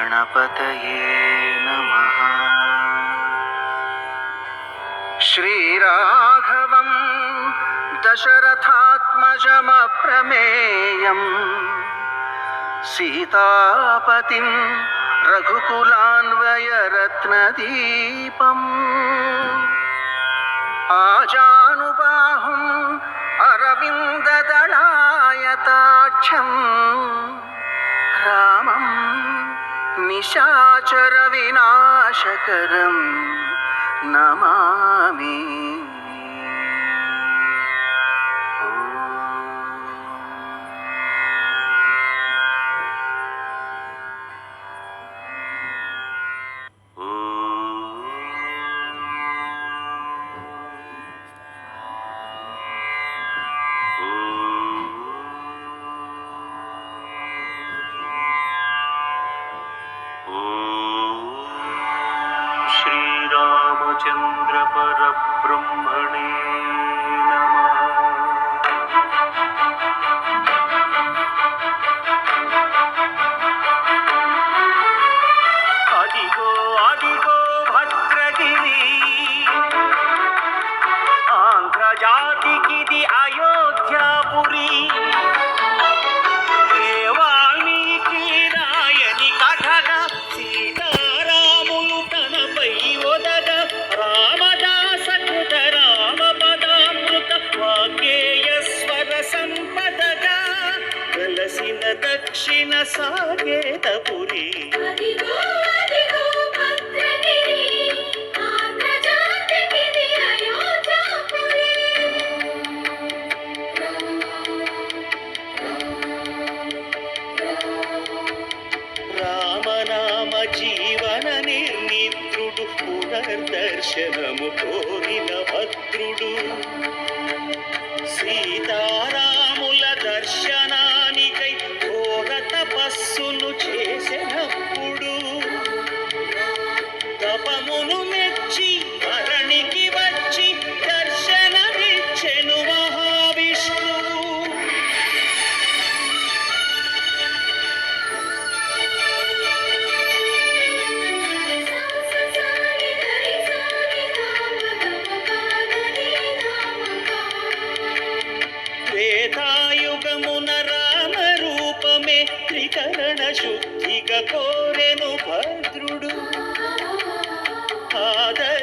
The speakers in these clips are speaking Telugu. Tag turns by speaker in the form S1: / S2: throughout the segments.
S1: गणपतये नमः। श्रीराघवं दशरथात्मजमप्रमेयम्। सीतापतिं रघुकुलान्वयरत्नदीपम्। आजानुबाहुम् अरविन्ददलायताक्षम्। निशाचरविनाशकरं नमामि परब्रह्मणे नमः అదిగో అదిగో భద్రగిరి ఆంధ్రజాతికిది అయోధ్యాపురి దక్షిణ సాగేతపురి. రామనామ జీవన నిర్నిద్రుడు పునర్దర్శనము కోరిన. తపమును మెచ్చి అరణికి వచ్చి దర్శనమిచ్చెను మహావిష్ణువు. వేదాయుగమున రామ రూపమే త్రికరణ శుద్ధిగా కోరెను భద్రుడు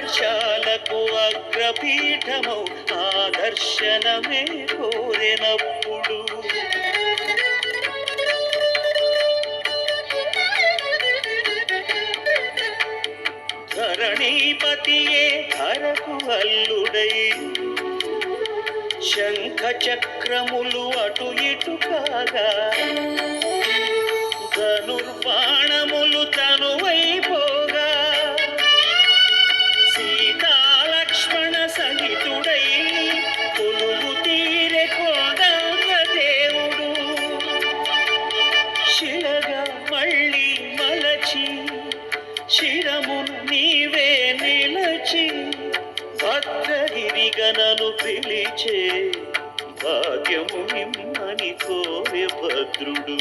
S1: ఆదర్శాలకు అగ్రపీఠమౌ ఆదర్శనమే కోరినప్పుడు. ధరణీపతియే ధరకు అల్లుడై శంఖ చక్రములు అటు ఇటు కాగా ధనుర్బాణ శిరమును నీవే నిలచి భద్రగిరిగనను పిలిచే భాగ్యము నిమ్మని కోరే భద్రుడు.